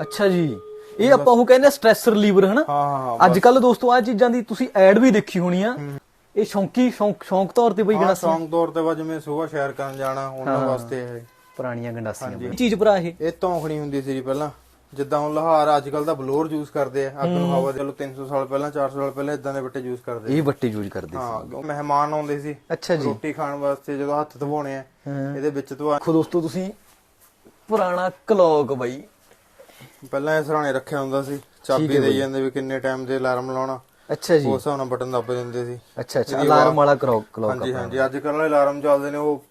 ਅੱਛਾ ਜੀ। ਇਹ ਆਪਾਂ ਉਹ ਕਹਿੰਦੇ ਸਟ੍ਰੈਸ ਰਿਲੀਵਰ ਹਨਾ? ਅੱਜ ਕੱਲ ਦੋਸਤੋ ਆ ਚੀਜ਼ਾਂ ਦੀ ਤੁਸੀਂ ਐਡ ਵੀ ਦੇਖੀ ਹੋਣੀ ਆ। ਇਹ ਸ਼ੌਂਕੀ ਸ਼ੌਂਕ ਸ਼ੌਂਕ ਤੌਰ ਤੇ ਬਈ ਗੰਡਾਸੀ। ਸੌਂਗ ਤੌਰ ਤੇ ਵਾ ਜਿਵੇਂ ਸਵੇਰ ਸ਼ਹਿਰ ਕਰਨ ਜਾਣਾ ਉਹਨਾਂ ਵਾਸਤੇ ਇਹ। ਪੁਰਾਣੀਆਂ ਗੰਡਾਸੀਆਂ। ਇਹ ਚੀਜ਼ ਭਰਾ ਇਹ? ਇਹ ਧੌਂਖਣੀ ਹੁੰਦੀ ਸੀ ਪਹਿਲਾਂ। ਜਿੱਦਾਂ ਹੁਣ ਲਹਾਰ ਅੱਜ ਕੱਲ ਦਾ ਬਲੋਰ ਯੂਜ਼ ਕਰਦੇ ਆ। ਅੱਗ ਨੂੰ ਹਵਾ ਚਲੋ 300 ਸਾਲ ਪਹਿਲਾਂ 400 ਸਾਲ ਪਹਿਲਾਂ ਇਦਾਂ ਦੇ ਬੱਟੇ ਯੂਜ਼ ਕਰਦੇ ਇਹ ਵੱਟੇ ਯੂਜ਼ ਕਰਦੇ ਸੀ। ਹਾਂ ਮਹਿਮਾਨ ਆਉਂਦੇ ਸੀ। ਅੱਛਾ ਜੀ। ਰੋਟੀ ਖਾਣ ਵਾਸਤੇ ਜਦੋਂ ਹੱਥ ਧਵਾਉਣੇ ਆ। ਇਹਦੇ ਵਿੱਚ ਧਵਾ ਦੇਖੋ ਦੋਸਤੋ ਤੁਸੀਂ ਪੁਰਾਣਾ ਕਲੌਕ ਬਈ। ਪਹਿਲਾਂ ਇਹ ਸਰਾਣੇ ਰੱਖਿਆ ਹੁੰਦਾ ਸੀ। ਚਾਬੀ ਦੇ ਜਾਂਦੇ ਵੀ ਕਿੰਨੇ ਟਾਈਮ ਦੇ ਅਲਾਰਮ ਲਾਉਣਾ। ਅੱਛਾ ਜੀ। ਉਸ ਨਾਲ ਬਟਨ ਦੱਬ ਦਿੰਦੇ ਸੀ। ਅੱਛਾ ਅੱਛਾ। ਅਲਾਰਮ ਵਾਲਾ ਕਲੌਕ ਕਲੌਕ ਹਾਂਜੀ ਹਾਂਜੀ। ਅੱਜ ਕੱਲ੍ਹ ਅਲਾਰਮ ਚੱਲਦੇ ਨੇ ਉਹ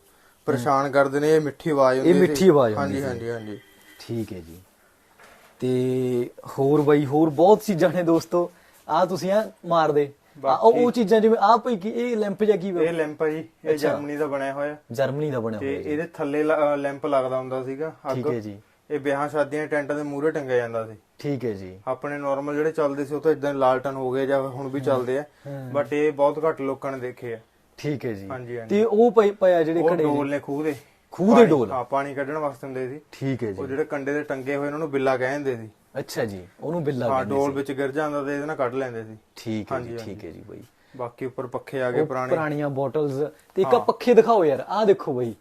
ਪਰੇਸ਼ਾਨ ਕਰਦੇ ਨੇ ਇਹ ਮਿੱਠੀ ਆਵਾਜ਼ ਹੁੰਦੀ ਇਹ ਸੀ। ਮਿੱਠੀ ਆਵਾਜ਼ ਹਾਂਜੀ ਹਾਂਜੀ ਹਾਂਜੀ। ਠੀਕ ਹੈ ਜੀ। ਤੇ ਹੋਰ ਬਈ ਹੋਰ ਬਹੁਤ ਚੀਜ਼ਾਂ ਨੇ ਦੋਸਤੋ। ਆ ਤੁਸੀਂ ਆ ਮਾਰਦੇ ਉਹ ਉਹ ਚੀਜ਼ਾਂ ਜਿਵੇਂ ਆ ਭਈ ਕੀ ਇਹ ਲੈਂਪ ਜਾਂ ਕੀ ਇਹ ਲੈਂਪ ਹੈ ਜੀ। ਇਹ ਜਰਮਨੀ ਦਾ ਬਣਿਆ ਹੋਇਆ। ਜਰਮਨੀ ਦਾ ਬਣਿਆ ਤੇ ਹੋਇਆ ਇਹਦੇ ਥੱਲੇ ਲੈਂਪ ਲੱਗਦਾ ਹੁੰਦਾ ਸੀਗਾ ਠੀਕ ਅੱਗ ਹੈ ਜੀ। ਇਹ ਵਿਆਹਾਂ ਸ਼ਾਦੀਆਂ ਟੈਂਟਾਂ ਦੇ ਮੂਹਰੇ ਟੰਗਿਆ ਜਾਂਦਾ ਸੀ। ਠੀਕ ਹੈ ਜੀ। ਆਪਣੇ ਨਾਰਮਲ ਜਿਹੜੇ ਚੱਲਦੇ ਸੀ ਉਹ ਤਾਂ ਇਦਾਂ ਲਾਲਟਨ ਹੋ ਗਏ ਜਾਂ ਹੁਣ ਵੀ ਚੱਲਦੇ ਆ। ਬਟ ਇਹ ਬਹੁਤ ਘੱਟ ਲੋਕਾਂ ਨੇ ਦੇਖੇ ਆ। ਠੀਕ ਹੈ ਜੀ। ਤੇ ਉਹ ਪਿਆ ਜਿਹੜੇ ਉਹ ਘੜੇ ਡੋਲ ਨੇ ਖੂਹ ਦੇ। ਖੂਹ ਦੇ ਡੋਲ? ਹਾਂ ਪਾਣੀ ਕੱਢਣ ਵਾਸਤੇ ਹੁੰਦੇ ਸੀ। ਠੀਕ ਹੈ ਉਹ ਜੀ ਜਿਹੜੇ ਕੰਡੇ ਦੇ ਟੰਗੇ ਹੋਏ ਉਹਨਾਂ ਨੂੰ ਬਿੱਲਾ ਕਹਿੰਦੇ ਸੀ। ਅੱਛਾ ਜੀ ਉਹਨੂੰ ਬਿੱਲਾ ਹਾਂ ਕਹਿੰਦੇ ਡੋਲ ਵਿੱਚ ਗਿਰ ਜਾਂਦਾ ਤੇ ਇਹਦੇ ਨਾਲ ਕੱਢ ਲੈਂਦੇ ਸੀ। ਠੀਕ ਹੈ ਜੀ ਠੀਕ ਹੈ ਜੀ ਬਈ। ਬਾਕੀ ਉੱਪਰ ਪੱਖੇ ਆ ਗਏ ਪੁਰਾਣੇ। ਪੁਰਾਣੀਆਂ ਬੋਟਲਸ। ਤੇ ਇੱਕ ਪੱਖੇ ਦਿਖਾਓ ਯਾਰ ਆਹ ਦੇਖੋ ਬਈ।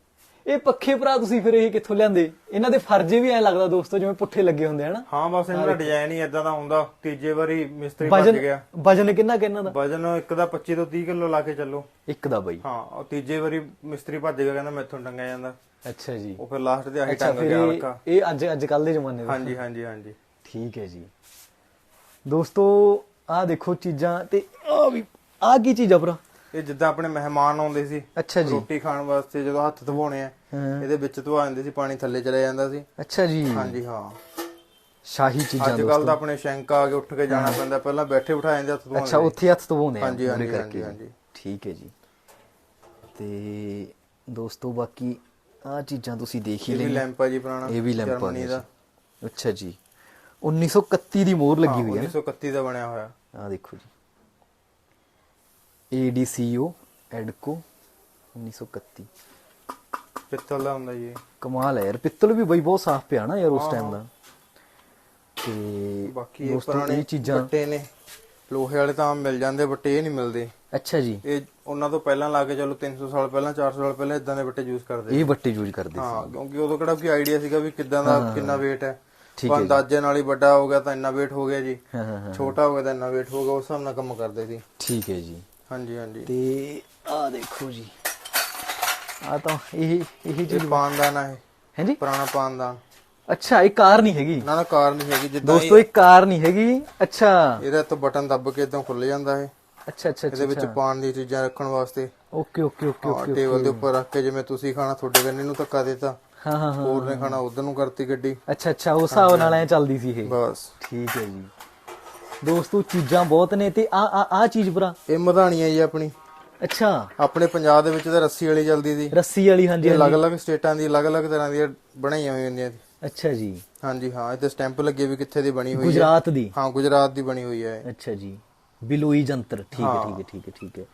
ਇਹ ਪੱਖੇ ਭਰਾ ਤੁਸੀਂ ਫਿਰ ਇਹ ਕਿੱਥੋਂ ਲਿਆਂਦੇ? ਇਹਨਾਂ ਦੇ ਫਰਜੇ ਵੀ ਐ ਲੱਗਦਾ ਦੋਸਤੋ ਜਿਵੇਂ ਪੁੱਠੇ ਲੱਗੇ ਹੁੰਦੇ ਹਨਾ? ਹਾਂ ਬਸ ਇਹਨਾਂ ਦਾ ਡਿਜ਼ਾਈਨ ਹੀ ਇਦਾਂ ਦਾ ਹੁੰਦਾ ਤੀਜੇ ਵਾਰੀ ਮਿਸਤਰੀ ਭੱਜ ਗਿਆ। ਵਜਨ ਕਿੰਨਾ ਕਿੰਨਾ ਦਾ? ਵਜਨ ਇੱਕ ਦਾ 25 ਤੋਂ 30 ਕਿਲੋ ਲਾ ਕੇ ਚੱਲੋ। ਇੱਕ ਦਾ ਬਈ। ਹਾਂ ਉਹ ਤੀਜੇ ਵਾਰੀ ਮਿਸਤਰੀ ਭੱਜ ਗਿਆ ਕਹਿੰਦਾ ਮੈਥੋਂ ਟੰਗਿਆ ਜਾਂਦਾ। ਅੱਛਾ ਜੀ। ਉਹ ਫਿਰ ਲਾਸਟ ਤੇ ਆਹੀ ਟੰਗ ਗਿਆ ਹਲਕਾ। ਇਹ ਅੱਜ ਅੱਜ ਕੱਲ ਦੇ ਜ਼ਮਾਨੇ ਦਾ ਹਾਂਜੀ ਹਾਂਜੀ ਹਾਂਜੀ। ਠੀਕ ਹੈ ਜੀ। ਦੋਸਤੋ ਆਹ ਦੇਖੋ ਚੀਜ਼ਾਂ ਤੇ ਆ ਵੀ ਆ ਕੀ ਚੀਜ਼ ਆ ਭਰਾ? ਇਹ ਜਿੱਦਾਂ ਆਪਣੇ ਮਹਿਮਾਨ ਆਉਂਦੇ ਸੀ ਅੱਛਾ ਜੀ। ਰੋਟੀ ਖਾਣ ਵਾਸਤੇ ਜਦੋਂ ਹੱਥ ਧਵਾਉਣੇ ਆ। ਇਹਦੇ ਵਿੱਚ ਧਵਾ ਦਿੰਦੇ ਸੀ ਪਾਣੀ ਥੱਲੇ ਚਲੇ ਜਾਂਦਾ ਸੀ। ਅੱਛਾ ਜੀ। ਹਾਂਜੀ ਹਾਂ। ਸ਼ਾਹੀ ਚੀਜ਼ਾਂ ਅੱਜ ਕੱਲ ਤਾਂ ਆਪਣੇ ਸ਼ੈਂਕ ਆ ਕੇ ਉੱਠ ਕੇ ਜਾਣਾ ਪੈਂਦਾ ਪਹਿਲਾਂ ਬੈਠੇ ਬਿਠਾ ਜਾਂਦੇ ਹੱਥ ਧਵਾਉਂਦੇ ਅੱਛਾ ਉੱਥੇ ਹੱਥ ਧਵਾਉਂਦੇ ਆ ਹਾਂਜੀ, ਹਾਂਜੀ, ਹਾਂਜੀ। ਠੀਕ ਹੈ ਜੀ। ਤੇ ਦੋਸਤੋ ਬਾਕੀ ਆ ਚੀਜ਼ਾਂ ਤੁਸੀਂ ਦੇਖ ਹੀ ਇਹ ਵੀ ਲੈਂਪ ਆ ਜੀ ਪੁਰਾਣਾ ਇਹ ਵੀ ਲੈਂਪ ਆ ਜੀ। ਅੱਛਾ ਜੀ। 1931 ਦੀ ਮੋਹਰ ਲੱਗੀ ਹੋਈ ਹੈ। 1931 ਦਾ ਬਣਿਆ ਹੋਇਆ। ਆ ਦੇਖੋ ਜੀ। ADCO ਐਡਕੋ 1931 ਪਿੱਤਲ ਦਾ ਹੁੰਦਾ ਜੀ। ਕਮਾਲ ਹੈ ਯਾਰ ਪਿੱਤਲ ਵੀ ਬਈ ਬਹੁਤ ਸਾਫ਼ ਪਿਆ ਨਾ ਯਾਰ ਉਸ ਟਾਈਮ ਦਾ ਤੇ ਬਾਕੀ ਇਹ ਪੁਰਾਣੇ ਚੀਜ਼ਾਂ ਬੱਟੇ ਨੇ ਲੋਹੇ ਵਾਲੇ ਤਾਂ ਮਿਲ ਜਾਂਦੇ ਬੱਟੇ ਇਹ ਨਹੀਂ ਮਿਲਦੇ ਅੱਛਾ ਜੀ ਇਹ ਉਹਨਾਂ ਤੋਂ ਪਹਿਲਾਂ ਲਾ ਕੇ ਚਲੋ 300 ਸਾਲ ਪਹਿਲਾਂ 400 ਸਾਲ ਪਹਿਲਾਂ ਇਦਾਂ ਦੇ ਬੱਟੇ ਯੂਜ਼ ਕਰਦੇ ਇਹ ਵੱਟੇ ਯੂਜ਼ ਕਰਦੇ ਸੀ। ਹਾਂ ਕਿਉਂਕਿ ਉਦੋਂ ਕਿਹੜਾ ਕੋਈ ਆਈਡੀਆ ਸੀਗਾ ਵੀ ਕਿੱਦਾਂ ਦਾ ਕਿੰਨਾ weight ਹੈ। ਠੀਕ ਪਰ ਅੰਦਾਜ਼ੇ ਨਾਲ ਹੀ ਵੱਡਾ ਹੋ ਗਿਆ ਤਾਂ ਇੰਨਾ weight ਹੋ ਗਿਆ ਜੀ। ਹਾਂ ਹਾਂ ਹਾਂ। ਛੋਟਾ ਹੋ ਗਿਆ ਤਾਂ ਇੰਨਾ weight ਹੋ ਗਿਆ ਉਸ ਹਿਸਾਬ ਨਾਲ ਕੰਮ ਕਰਦੇ ਸੀ। ਠੀਕ ਹੈ ਜੀ। ਹਾਂਜੀ ਹਾਂਜੀ। ਤੇ ਆ ਦੇਖੋ ਜੀ। ਆ ਤਾਂ ਇਹ ਇਹ ਇਹ ਪਾਨਦਾਨ ਹੈ ਹੈ ਜੀ ਪੁਰਾਣਾ ਪਾਨਦਾਨ। ਅੱਛਾ ਇਹ ਕਾਰ ਨਹੀਂ ਹੈਗੀ। ਨਾ ਨਾ ਕਾਰ ਨਹੀਂ ਹੈਗੀ। ਜਿੱਦਾਂ ਦੋਸਤੋ ਇਹ ਕਾਰ ਨਹੀਂ ਹੈਗੀ। ਅੱਛਾ। ਇਹਦਾ ਤੋਂ ਬਟਨ ਦੱਬ ਕੇ ਇਦਾਂ ਖੁੱਲ ਜਾਂਦਾ ਹੈ ਅੱਛਾ ਅੱਛਾ ਇਹਦੇ ਵਿੱਚ ਪਾਣ ਦੀ ਚੀਜ਼ਾਂ ਰੱਖਣ ਵਾਸਤੇ। ਓਕੇ ਓਕੇ ਓਕੇ ਹਾਂ ਟੇਬਲ ਦੇ ਉੱਪਰ ਰੱਖ ਕੇ ਜਿਵੇਂ ਤੁਸੀਂ ਖਾਣਾ ਤੁਹਾਡੇ ਕੰਨੇ ਨੂੰ ਧੱਕਾ ਦੇਤਾ। ਹਾਂ ਹਾਂ ਹਾਂ ਹੋਰ ਨੇ ਖਾਣਾ ਉਧਰ ਨੂੰ ਕਰਤੀ ਗੱਡੀ। ਅੱਛਾ ਅੱਛਾ ਉਸ ਹਿਸਾਬ ਨਾਲ ਐ ਚੱਲਦੀ ਸੀ ਇਹ। ਬਸ। ਠੀਕ ਹੈ ਜੀ। ਦੋਸਤੋ ਚੀਜ਼ਾਂ ਬਹੁਤ ਨੇ ਤੇ ਆ ਆ ਆ ਚੀਜ਼ ਭਰਾ। ਇਹ ਮਧਾਣੀ ਹੈ ਜੀ ਆਪਣੀ। ਅੱਛਾ। ਆਪਣੇ ਪੰਜਾਬ ਦੇ ਵਿੱਚ ਤਾਂ ਰੱਸੀ ਵਾਲੀ ਚੱਲਦੀ ਸੀ। ਰੱਸੀ ਵਾਲੀ ਹਾਂਜੀ ਇਹ। ਅਲੱਗ-ਅਲੱਗ ਸਟੇਟਾਂ ਦੀ ਅਲੱਗ-ਅਲੱਗ ਤਰ੍ਹਾਂ ਦੀਆਂ ਬਣਾਈਆਂ ਹੋਈਆਂ ਹੁੰਦੀਆਂ ਸੀ। ਅੱਛਾ ਜੀ। ਹਾਂਜੀ ਹਾਂ ਇਹ ਤੇ ਸਟੈਂਪ ਲੱਗੇ ਵੀ ਕਿੱਥੇ ਦੀ ਬਣੀ ਹੋਈ ਹੈ। ਗੁਜਰਾਤ ਦੀ? ਹਾਂ ਗੁਜਰਾਤ ਦੀ ਬਣੀ ਹੋਈ ਹੈ। ਅੱਛਾ ਜੀ। ਬਿਲੋਈ ਜੰਤਰ। ਠੀਕ ਹੈ ਠੀਕ ਹੈ ਠੀਕ ਹੈ ਠੀਕ ਹੈ।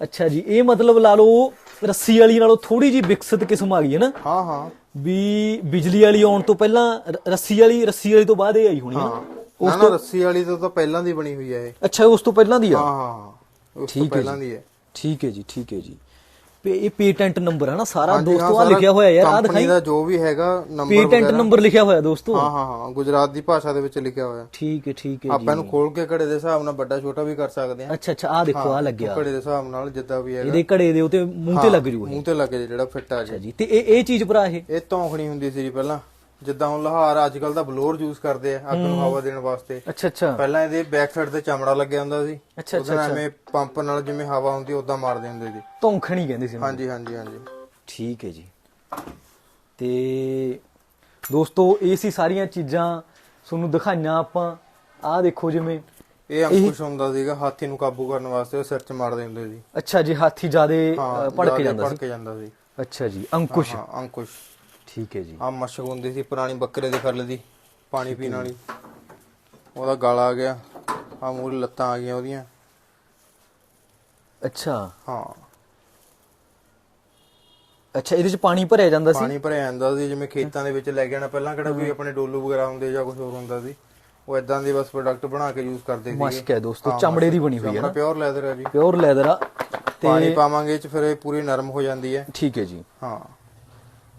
ਅੱਛਾ ਜੀ ਇਹ ਮਤਲਬ ਲਾ ਲਓ ਰੱਸੀ ਵਾਲੀ ਨਾਲੋਂ ਥੋੜੀ ਜੀ ਵਿਕਸਿਤ ਕਿਸਮ ਆ ਗਈ ਹੈ ਨਾ? ਹਾਂ ਹਾਂ। ਵੀ ਬਿਜਲੀ ਵਾਲੀ ਆਉਣ ਤੋਂ ਪਹਿਲਾਂ ਰੱਸੀ ਵਾਲੀ ਰੱਸੀ ਵਾਲੀ ਤੋਂ ਬਾਅਦ ਇਹ ਆਈ ਹੋਣੀ ਹੈ। ਨਾ ਨਾ ਨਾ ਰੱਸੀ ਵਾਲੀ ਤੋਂ ਤਾਂ ਪਹਿਲਾਂ ਦੀ ਬਣੀ ਹੋਈ ਹੈ ਇਹ। ਅੱਛਾ ਉਸ ਤੋਂ ਪਹਿਲਾਂ ਦੀ ਆ? ਹਾਂ ਉਸ ਤੋਂ ਠੀਕ ਹੈ ਪਹਿਲਾਂ ਜੀ। ਦੀ ਹੈ ਠੀਕ ਹੈ ਜੀ ਠੀਕ ਹੈ ਜੀ। ਪੇ ਇਹ ਪੇਟੈਂਟ ਨੰਬਰ ਹੈ ਨਾ ਸਾਰਾ ਹਾਂਜੀ, ਦੋਸਤੋ ਆ ਸਾਰਾ ਲਿਖਿਆ ਹੋਇਆ ਯਾਰ ਆ company ਦਿਖਾਈ। ਦਾ ਜੋ ਵੀ ਹੈਗਾ ਨੰਬਰ ਪੇਟੈਂਟ ਨੰਬਰ ਲਿਖਿਆ ਹੋਇਆ ਦੋਸਤੋ। ਹਾਂ ਹਾਂ ਹਾਂ ਗੁਜਰਾਤ ਦੀ ਭਾਸ਼ਾ ਦੇ ਵਿੱਚ ਲਿਖਿਆ ਹੋਇਆ। ਠੀਕ ਹੈ ਠੀਕ ਹੈ ਆਪਾਂ ਇਹਨੂੰ ਖੋਲ ਕੇ ਘੜੇ ਦੇ ਹਿਸਾਬ ਨਾਲ ਵੱਡਾ ਛੋਟਾ ਵੀ ਕਰ ਸਕਦੇ ਹਾਂ। ਅੱਛਾ ਅੱਛਾ ਆ ਦੇਖੋ ਆ ਲੱਗਿਆ। ਘੜੇ ਦੇ ਹਿਸਾਬ ਨਾਲ ਜਿੱਦਾਂ ਵੀ ਹੈਗਾ। ਇਹਦੇ ਘੜੇ ਦੇ ਉਤੇ ਮੂੰਹ ਤੇ ਲੱਗ ਜੂ ਇਹ। ਮੂੰਹ ਤੇ ਲੱਗੇ ਜਿਹੜਾ ਫਿੱਟ ਆ ਅੱਛਾ ਜੀ। ਜੀ ਤੇ ਇਹ ਇਹ ਚੀਜ਼ ਭਰਾ ਇਹ? ਇਹ ਧੌਂਖਣੀ ਹੁੰਦੀ ਸੀ ਜੀ ਪਹਿਲਾਂ। ਜਿੱਦਾਂ ਹੁਣ ਲਹਾਰ ਅੱਜ ਕੱਲ ਦਾ ਬਲੋਰ ਯੂਜ਼ ਕਰਦੇ ਆ ਅੱਗ ਨੂੰ ਹਵਾ ਦੇਣ ਵਾਸਤੇ। ਅੱਛਾ ਅੱਛਾ। ਪਹਿਲਾਂ ਇਹਦੇ ਬੈਕ ਸਾਈਡ ਤੇ ਚਮੜਾ ਲੱਗਿਆ ਹੁੰਦਾ ਸੀ। ਅੱਛਾ, ਉਹਦੇ ਨਾਲ ਐਵੇਂ ਪੰਪ ਨਾਲ ਜਿਵੇਂ ਹਵਾ ਹੁੰਦੀ ਉਦਾਂ ਮਾਰਦੇ ਹੁੰਦੇ ਸੀ। ਧੌਂਖਣੀ ਕਹਿੰਦੇ ਸੀ। ਹਾਂਜੀ ਹਾਂਜੀ ਹਾਂਜੀ। ਠੀਕ ਹੈ ਜੀ। ਤੇ ਦੋਸਤੋ ਇਹ ਸੀ ਸਾਰੀਆਂ ਚੀਜ਼ਾਂ ਤੁਹਾਨੂੰ ਦਿਖਾਈਆਂ ਆਪਾਂ। ਆਹ ਦੇਖੋ ਜਿਵੇਂ ਇਹ ਅੰਕੁਸ਼ ਹੁੰਦਾ ਸੀਗਾ ਹਾਥੀ ਨੂੰ ਕਾਬੂ ਕਰਨ ਵਾਸਤੇ ਉਹ ਸਿਰ 'ਚ ਮਾਰਦੇ ਹੁੰਦੇ ਸੀ। ਅੱਛਾ ਜੀ ਹਾਥੀ ਜਿਆਦੇ ਭੜਕ ਜਾਂਦਾ ਸੀ। ਭੜਕ ਜਾਂਦਾ ਸੀ। ਅੱਛਾ ਜੀ ਅੰਕੁਸ਼। ਹਾਂ ਅੰਕੁਸ਼। ਠੀਕ ਹੈ ਜੀ। ਆ ਮਸ਼ਕ ਹੁੰਦੀ ਸੀ ਪੁਰਾਣੀ ਬੱਕਰੇ ਦੇ ਖੱਲ ਦੀ ਪਾਣੀ ਪੀਣ ਵਾਲੀ। ਉਹਦਾ ਗਾਲਾ ਆ ਗਿਆ ਆ ਮੂਰੇ ਲੱਤਾਂ ਆ ਗਈਆਂ ਉਹਦੀਆਂ। ਅੱਛਾ। ਹਾਂ। ਅੱਛਾ ਇਹਦੇ ਚ ਪਾਣੀ ਭਰਿਆ ਜਾਂਦਾ ਸੀ? ਪਾਣੀ ਭਰਿਆ ਜਾਂਦਾ ਸੀ ਜਿਵੇਂ ਖੇਤਾਂ ਦੇ ਵਿੱਚ ਲੈ ਕੇ ਜਾਣਾ ਪਹਿਲਾਂ ਕਿਹੜਾ ਕੋਈ ਆਪਣੇ ਡੋਲੂ ਵਗੈਰਾ ਹੁੰਦੇ ਜਾਂ ਕੁਝ ਹੋਰ ਹੁੰਦਾ ਸੀ। ਉਹ ਇਦਾਂ ਦੀ ਬਸ ਪ੍ਰੋਡਕਟ ਬਣਾ ਕੇ ਯੂਜ਼ ਕਰਦੇ ਸੀ ਮਸ਼ਕ ਹੈ ਦੋਸਤੋ ਚਮੜੇ ਦੀ ਬਣੀ ਹੋਈ ਹੈ ਨਾ। ਪਿਓਰ ਲੈਦਰ ਹੈ ਜੀ। ਪਿਓਰ ਲੈਦਰ ਆ। ਪਾਣੀ ਪਾਵਾਂਗੇ ਇਹ ਚ ਫਿਰ ਇਹ ਪੂਰੀ ਨਰਮ ਹੋ ਜਾਂਦੀ ਹੈ। ਠੀਕ ਹੈ ਜੀ। ਹਾਂ।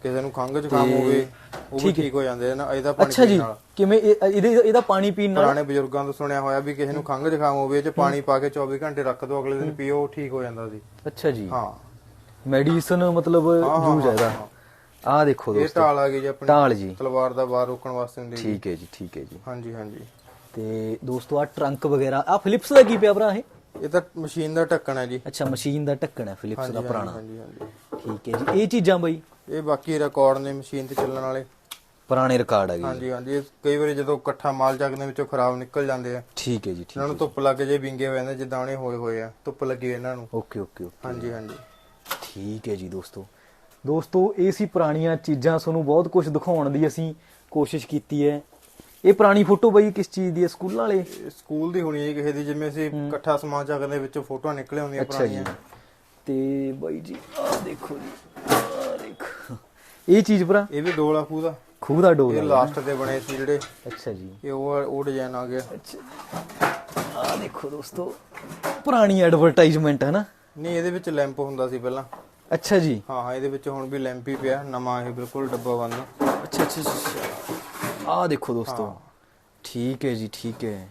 ਕਿਸੇ ਨੂੰ ਖੰਘ ਜ਼ੁਕਾਮ ਹੋਵੇ ਉਹ ਵੀ ਠੀਕ ਹੋ। ਜਾਂਦੇ ਨੇ ਇਹਦਾ ਪਾਣੀ ਅੱਛਾ ਜੀ ਕਿਵੇਂ ਇਹ- ਇਹਦੇ ਇਹਦਾ ਪਾਣੀ ਪੀਣ ਨਾਲ? ਪੁਰਾਣੇ ਬਜ਼ੁਰਗਾਂ ਤੋਂ ਸੁਣਿਆ ਹੋਇਆ ਵੀ ਕਿਸੇ ਨੂੰ ਖੰਘ ਜ਼ੁਕਾਮ ਹੋਵੇ ਇਹ ਚ ਪਾਣੀ ਪਾ ਕੇ 24 ਘੰਟੇ ਰੱਖ ਦਿਓ ਅਗਲੇ ਦਿਨ ਪੀਓ ਠੀਕ ਹੋ ਜਾਂਦਾ ਸੀ। ਅੱਛਾ ਜੀ। ਹਾਂ। ਮੈਡੀਸਨ ਮਤਲਬ ਯੂਜ਼ ਹੈ ਇਹਦਾ। ਆ ਦੇਖੋ ਇਹ ਦੋਸਤੋ ਢਾਲ ਆ ਗਈ ਜੀ ਆਪਣੀ। ਢਾਲ ਜੀ। ਤਲਵਾਰ ਦਾ ਵਾਰ ਰੋਕਣ ਵਾਸਤੇ ਹੁੰਦੀ ਠੀਕ ਹੈ ਜੀ ਠੀਕ ਹੈ ਜੀ। ਹਾਂਜੀ ਹਾਂਜੀ। ਤੇ ਦੋਸਤੋ ਆ ਟਰੰਕ ਵਗੈਰਾ ਆ ਫਿਲਿਪਸ ਦਾ ਕੀ ਪਿਆ ਭਰਾ ਇਹ? ਇਹ ਤਾਂ ਮਸ਼ੀਨ ਦਾ ਢੱਕਣ ਹੈ ਜੀ। ਅੱਛਾ ਮਸ਼ੀਨ ਦਾ ਢੱਕਣ ਹੈ ਫਿਲਿਪਸ ਦਾ ਪੁਰਾਣਾ। ਹਾਂਜੀ ਹਾਂਜੀ। ਠੀਕ ਹੈ ਜੀ। ਇਹ ਚੀਜ਼ਾਂ ਬਈ? ਇਹ ਬਾਕੀ ਰਿਕਾਰਡ ਨੇ ਮਸ਼ੀਨ ਤੇ ਚੱਲਣ ਵਾਲੇ। ਪੁਰਾਣੇ ਰਿਕਾਰਡ ਹੈਗੇ। ਹਾਂਜੀ ਹਾਂਜੀ। ਇਹ ਕਈ ਵਾਰੀ ਜਦੋਂ ਇਕੱਠਾ ਮਾਲ ਚੱਕਦੇ ਵਿੱਚੋਂ ਖਰਾਬ ਨਿਕਲ ਜਾਂਦੇ ਆ। ਠੀਕ ਹੈ ਜੀ ਠੀਕ ਇਹਨਾਂ ਨੂੰ ਧੁੱਪ ਲੱਗ ਜੇ ਵਿੰਗੇ ਹੋ ਜਾਂਦੇ ਜਿੱਦਾਂ ਉਹਨੇ ਹੋਏ ਹੋਏ ਆ। ਧੁੱਪ ਲੱਗੀ ਇਹਨਾਂ ਨੂੰ। Okay okay okay. ਹਾਂਜੀ ਹਾਂਜੀ। ਠੀਕ ਹੈ ਜੀ ਦੋਸਤੋ। ਦੋਸਤੋ ਇਹ ਸੀ ਪੁਰਾਣੀਆਂ ਚੀਜ਼ਾਂ। ਤੁਹਾਨੂੰ ਬਹੁਤ ਕੁਝ ਦਿਖਾਉਣ ਦੀ ਅਸੀਂ ਕੋਸ਼ਿਸ਼ ਕੀਤੀ ਹੈ। ਇਹ ਪੁਰਾਣੀ ਫੋਟੋ ਬਈ ਕਿਸ ਚੀਜ਼ ਦੀ ਹੈ? ਸਕੂਲਾਂ ਵਾਲੇ? ਸਕੂਲ ਦੀ ਹੋਣੀ ਹੈ ਕਿਸੇ ਦੀ। ਜਿਵੇਂ ਅਸੀਂ ਇਕੱਠਾ ਸਮਾਨ ਚੱਕਦੇ ਵਿੱਚੋਂ ਫੋਟੋਆਂ ਨਿਕਲੇ ਹੁੰਦੀਆਂ ਪੁਰਾਣੀਆਂ। ਤੇ ਬਾਈ ਜੀ ਆਹ ਦੇਖੋ ਜੀ। ਇਹ ਚੀਜ਼ ਭਰਾ? ਇਹ ਵੀ ਡੋਲਾ ਖੂਹ ਦਾ। ਖੂਹ ਦਾ ਇਹ। ਲਾਸਟ ਤੇ ਬਣੇ ਸੀ ਜਿਹੜੇ। ਅੱਛਾ ਜੀ। ਇਹ ਉਹ ਉਹ ਡਿਜ਼ਾਈਨ ਆ ਗਿਆ। ਅੱਛਾ। ਆਹ ਦੇਖੋ ਦੋਸਤੋ ਪੁਰਾਣੀ ਐਡਵਰਟਾਈਜ਼ਮੈਂਟ ਹੈ ਨਾ। ਨਹੀਂ ਇਹਦੇ ਵਿੱਚ ਲੈਂਪ ਹੁੰਦਾ ਸੀ ਪਹਿਲਾਂ। ਅੱਛਾ ਜੀ। ਹਾਂ ਹਾਂ ਇਹਦੇ ਵਿੱਚ ਹੁਣ ਵੀ ਲੈਂਪ ਹੀ ਪਿਆ ਨਵਾਂ ਇਹ ਬਿਲਕੁਲ ਡੱਬਾ ਬੰਦ ਅੱਛਾ ਅੱਛਾ ਅੱਛਾ, ਆਹ ਦੇਖੋ ਦੋਸਤੋ। ਠੀਕ ਹੈ ਜੀ ਠੀਕ ਹੈ।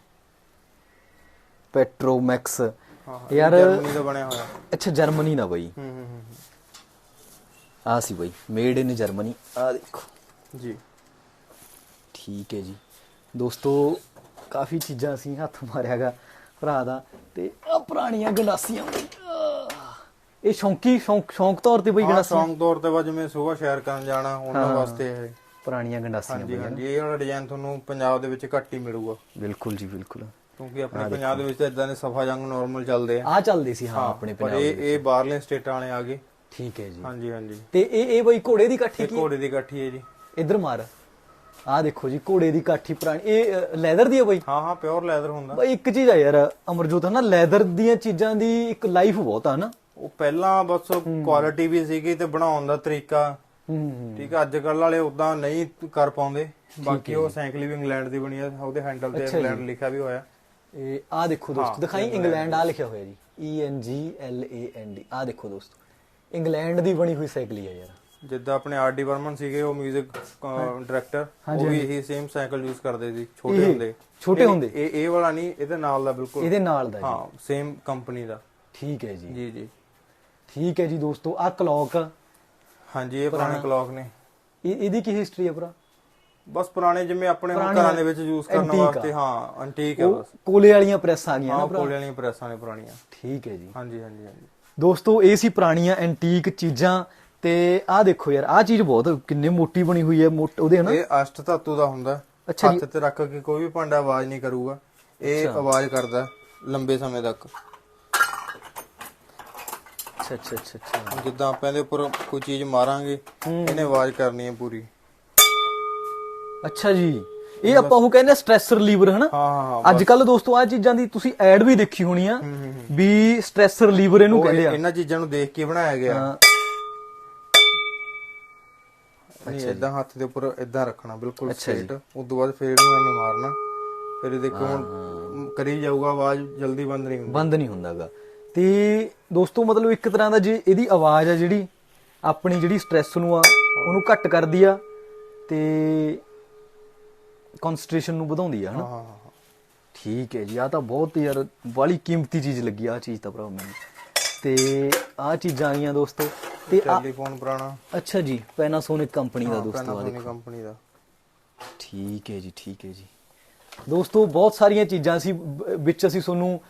ਪੈਟਰੋਮੈਕਸ ਯਾਰ- ਜਰਮਨੀ ਦਾ ਬਣਿਆ ਹੋਇਆ। ਅੱਛਾ ਜਰਮਨੀ ਦਾ ਬਈ। ਹੂੰ ਹੂੰ ਹੂੰ। ਆ ਸੀ ਬਈ ਮੇਡ ਇਨ ਜਰਮਨੀ ਆ ਦੇਖੋ। ਜੀ। ਠੀਕ ਹੈ ਜੀ। ਦੋਸਤੋ ਕਾਫੀ ਚੀਜ਼ਾਂ ਅਸੀਂ ਹੱਥ ਮਾਰਿਆਗਾ ਭਰਾ ਦਾ ਤੇ ਆ ਪੁਰਾਣੀਆਂ ਗੰਡਾਸੀਆਂ। ਇਹ ਸ਼ੌਂਕੀ ਸ਼ੌਂਕ ਸ਼ੌਂਕ ਤੌਰ ਤੇ ਬਈ ਗੰਡਾਸੀਆਂ ਸੌਂਗ ਤੌਰ ਤੇ ਵਾ ਜਿਵੇਂ ਸਵੇਰ ਸ਼ਹਿਰ ਕਰਨ ਜਾਣਾ ਉਹਨਾਂ। ਵਾਸਤੇ ਇਹ। ਪੁਰਾਣੀਆਂ ਗੰਡਾਸੀਆਂ ਹਾਂਜੀ ਹਾਂਜੀ ਇਹ ਵਾਲਾ ਡਿਜ਼ਾਈਨ ਤੁਹਾਨੂੰ ਪੰਜਾਬ ਦੇ ਵਿੱਚ ਘੱਟ ਹੀ ਮਿਲੂਗਾ। ਬਿਲਕੁਲ ਜੀ ਬਿਲਕੁਲ। ਕਿਉਂਕਿ ਆਪਣੇ ਪੰਜਾਬ ਦੇ ਵਿੱਚ ਤਾਂ ਇਦਾਂ ਦੇ ਸਫਾ ਜੰਗ ਨਾਰਮਲ ਚੱਲਦੇ ਆ। ਆ ਚੱਲਦੇ ਸੀ ਹਾਂ ਆਪਣੇ ਪੰਜਾਬ ਇਹ ਦੇ ਇਹ ਬਾਹਰਲੇ ਸਟੇਟਾਂ ਵਾਲੇ ਆ ਗਏ। ਠੀਕ ਹੈ ਜੀ। ਹਾਂਜੀ ਹਾਂਜੀ। ਤੇ ਇਹ ਇਹ ਬਈ ਘੋੜੇ ਦੀ ਕਾਠੀ ਕੀ ਘੋੜੇ ਦੀ ਕਾਠੀ ਹੈ ਜੀ। ਇੱਧਰ ਮਾਰ। ਆ ਦੇਖੋ ਜੀ ਘੋੜੇ ਦੀ ਕਾਠੀ ਪੁਰਾਣੀ। ਇਹ ਲੈਦਰ ਦੀ ਹੈ ਬਈ? ਹਾਂ ਹਾਂ ਪਿਓਰ ਲੈਦਰ ਹੁੰਦਾ। ਬਈ ਇੱਕ ਚੀਜ਼ ਆ ਯਾਰ ਅਮਰਜੋਤ ਹਨਾ ਲੈਦਰ ਦੀਆਂ ਚੀਜ਼ਾਂ ਦੀ ਇੱਕ ਲਾਈਫ ਬਹੁਤ ਆ ਨਾ ਉਹ ਪਹਿਲਾਂ ਬਸ ਕੁਆਲਿਟੀ ਵੀ ਸੀਗੀ ਤੇ ਬਣਾਉਣ ਦਾ ਤਰੀਕਾ। ਹੂੰ ਠੀਕ ਆ ਅੱਜ ਕੱਲ ਵਾਲੇ ਉਦਾਂ ਨਹੀਂ ਕਰ ਪਾਉਂਦੇ। ਬਾਕੀ ਉਹ ਸਾਈਕਲ ਵੀ ਇੰਗਲੈਂਡ ਦੀ ਬਣੀ ਆ ਉਹਦੇ ਹੈਂਡਲ ਤੇ। ਇੰਗਲੈਂਡ ਲਿਖਿਆ ਵੀ ਹੋਇਆ। ਇਹ ਆ ਦੇਖੋ ਦੋਸਤੋ ਦਿਖਾਈ ਇੰਗਲੈਂਡ ਆ ਲਿਖਿਆ ਹੋਇਆ ਜੀ। E N G L A N D ਆ ਦੇਖੋ ਦੋਸਤੋ। ਇੰਗਲੈਂਡ ਦੀ ਬਣੀ ਹੋਈ ਸਾਈਕਲ ਹੀ ਆ ਯਾਰ। ਜਿੱਦਾਂ ਆਪਣੇ ਆਰ ਡੀ ਵਰਮਨ ਸੀਗੇ ਉਹ 뮤직 ਡਾਇਰੈਕਟਰ ਉਹ ਵੀ ਇਹੀ ਸੇਮ ਸਾਈਕਲ ਯੂਜ਼ ਕਰਦੇ ਸੀ ਛੋਟੇ ਹੁੰਦੇ। ਛੋਟੇ ਹੁੰਦੇ? ਇਹ ਇਹ ਵਾਲਾ ਨਹੀਂ ਇਹਦੇ ਨਾਲ ਦਾ ਬਿਲਕੁਲ। ਇਹਦੇ ਨਾਲ ਦਾ ਹਾਂ ਸੇਮ ਕੰਪਨੀ ਦਾ। ਠੀਕ ਹੈ ਜੀ। ਜੀ ਜੀ। ਠੀਕ ਹੈ ਜੀ ਦੋਸਤੋ ਆ ਕਲੌਕ ਹਾਂਜੀ ਇਹ ਪੁਰਾਣੇ ਕਲੌਕ ਨੇ। ਇਹ ਇਹਦੀ ਕੀ ਹਿਸਟਰੀ ਹੈ ਭਰਾ? ਬਸ ਪੁਰਾਣੇ ਜਿਵੇਂ ਆਪਣੇ ਘਰਾਂ ਦੇ ਵਿੱਚ ਯੂਜ਼ ਕਰਨ। ਵਾਸਤੇ ਹਾਂ ਐਂਟੀਕ ਹੈ ਬਸ। ਕੋਲੇ ਵਾਲੀਆਂ ਪ੍ਰੈਸ ਆ ਗਈਆਂ ਨਾ ਭਰਾ? ਕੋਲੇ ਵਾਲੀਆਂ ਪ੍ਰੈਸਾਂ ਨੇ ਪੁਰਾਣੀਆਂ। ਠੀਕ ਹੈ ਜੀ। ਹਾਂਜੀ ਹਾਂਜੀ ਹਾਂਜੀ। ਦੋਸਤੋ ਇਹ ਸੀ ਪੁਰਾਣੀਆਂ ਐਂਟੀਕ ਚੀਜ਼ਾਂ ਤੇ ਆਹ ਦੇਖੋ ਯਾਰ ਆਹ ਚੀਜ਼ ਬਹੁਤ ਕਿੰਨੇ ਮੋਟੀ ਬਣੀ ਹੋਈ ਹੈ ਮੋਟ- ਉਹਦੇ ਹਨਾ? ਇਹ ਅਸ਼ਟ ਧਾਤੂ ਦਾ ਹੁੰਦਾ। ਅੱਛਾ। ਹੱਥ ਤੇ ਰੱਖ ਕੇ ਕੋਈ ਵੀ ਭਾਂਡਾ ਆਵਾਜ਼ ਨਹੀਂ ਕਰੂਗਾ। ਇਹ ਆਵਾਜ਼ ਕਰਦਾ ਲੰਬੇ ਸਮੇਂ ਤੱਕ। ਅੱਛਾ ਅੱਛਾ ਅੱਛਾ ਅੱਛਾ। ਜਿੱਦਾਂ ਆਪਾਂ ਇਹਦੇ ਉੱਪਰ ਕੋਈ ਚੀਜ਼ ਮਾਰਾਂਗੇ ਇਹਨੇ ਆਵਾਜ਼ ਕਰਨੀ ਹੈ ਪੂਰੀ। ਅੱਛਾ ਜੀ। ਇਹ ਆਪਾਂ ਉਹ ਕਹਿੰਦੇ ਸਟ੍ਰੈਸ ਰਿਲੀਵਰ ਹਨਾ? ਹਾਂ ਹਾਂ ਹਾਂ ਅੱਜ ਕੱਲ ਦੋਸਤੋ ਆ ਚੀਜ਼ਾਂ ਦੀ ਤੁਸੀਂ ਐਡ ਵੀ ਦੇਖੀ ਹੋਣੀ ਆ ਵੀ ਸਟ੍ਰੈਸ ਰਿਲੀਵਰ ਇਹਨੂੰ ਕਹਿੰਦੇ ਆ। ਇਹਨਾਂ ਚੀਜ਼ਾਂ ਨੂੰ ਦੇਖ ਕੇ ਬਣਾਇਆ ਗਿਆ। ਨਹੀਂ ਇਦਾਂ ਹੱਥ ਦੇ ਉੱਪਰ ਇਦਾਂ ਰੱਖਣਾ ਬਿਲਕੁਲ ਸਟ੍ਰੇਟ ਉਸ ਤੋਂ ਬਾਅਦ ਫੇਰ ਇਹਨੂੰ ਐਵੇਂ ਮਾਰਨਾ। ਫਿਰ ਇਹ ਦੇਖੋ ਹੁਣ ਕਰੀ ਜਾਊਗਾ ਆਵਾਜ਼ ਜਲਦੀ ਬੰਦ ਨਹੀਂ ਹੁੰਦੀ। ਬੰਦ ਨਹੀਂ ਹੁੰਦਾਗਾ। ਤੇ ਦੋਸਤੋ ਮਤਲਬ ਇੱਕ ਤਰ੍ਹਾਂ ਦਾ ਜੇ ਇਹਦੀ ਆਵਾਜ਼ ਆ ਜਿਹੜੀ ਆਪਣੀ ਜਿਹੜੀ ਸਟ੍ਰੈਸ ਨੂੰ ਆ ਉਹਨੂੰ ਘੱਟ ਕਰਦੀ ਆ ਤੇ ਕਨਸੈਂਟਰੇਸ਼ਨ ਨੂੰ ਵਧਾਉਂਦੀ ਆ ਹਨਾ? ਹਾਂ ਹਾਂ ਠੀਕ ਹੈ ਜੀ ਆ ਤਾਂ ਬਹੁਤ ਯਾਰ ਬਾਲੀ ਕੀਮਤੀ ਚੀਜ਼ ਲੱਗੀ ਆ ਚੀਜ਼ ਤਾਂ ਭਰਾ ਮੈਨੂੰ। ਤੇ ਆ ਚੀਜ਼ਾਂ ਆਈਆਂ ਦੋਸਤੋ ਤੇ ਆ ਟੈਲੀਫੋਨ ਪੁਰਾਣਾ। ਅੱਛਾ ਜੀ ਪੈਨਾਸੋਨਿਕ ਕੰਪਨੀ ਦਾ ਦੋਸਤੋ ਆ ਪੈਨਾਸੋਨਿਕ ਕੰਪਨੀ ਦਾ। ਠੀਕ ਹੈ ਜੀ ਠੀਕ ਹੈ ਜੀ। ਦੋਸਤੋ ਬਹੁਤ ਸਾਰੀਆਂ ਚੀਜ਼ਾਂ ਸੀ ਵਿੱਚ ਅਸੀਂ ਤੁਹਾਨੂੰ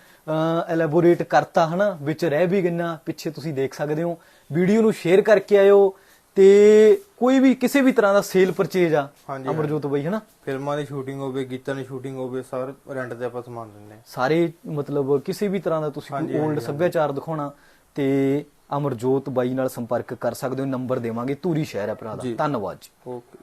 ਐਲੈਬੋਰੇਟ ਕਰਤਾ ਹਨਾ? ਵਿੱਚ ਰਹਿ ਵੀ ਗਈਆਂ ਪਿੱਛੇ ਤੁਸੀਂ ਦੇਖ ਸਕਦੇ ਹੋ। ਵੀਡੀਓ ਨੂੰ ਸ਼ੇਅਰ ਕਰਕੇ ਆਇਓ ਤੇ ਕੋਈ ਵੀ ਕਿਸੇ ਵੀ ਤਰ੍ਹਾਂ ਦਾ ਸੇਲ ਪਰਚੇਜ ਆ ਹਾਂਜੀ, ਅਮਰਜੋਤ ਬਾਈ ਹਨਾ? ਫਿਲਮਾਂ ਦੀ ਸ਼ੂਟਿੰਗ ਹੋਵੇ ਗੀਤਾਂ ਦੀ ਸ਼ੂਟਿੰਗ ਹੋਵੇ ਸਾਰੇ ਰੈਂਟ ਤੇ ਆਪਾਂ ਸਮਾਨ ਦਿੰਦੇ ਹਾਂ। ਸਾਰੇ ਮਤਲਬ ਕਿਸੇ ਵੀ ਤਰ੍ਹਾਂ ਦਾ ਤੁਸੀਂ ਕੋਈ 올ਡ ਸੱਭਿਆਚਾਰ ਦਿਖਾਉਣਾ ਤੇ ਅਮਰਜੋਤ ਬਾਈ ਨਾਲ ਸੰਪਰਕ ਕਰ ਸਕਦੇ ਹੋ ਨੰਬਰ ਦੇਵਾਂਗੇ ਧੂਰੀ ਸ਼ਹਿਰ ਹੈ ਭਰਾ ਦਾ। ਜੀ। ਧੰਨਵਾਦ ਜੀ। ਓਕੇ।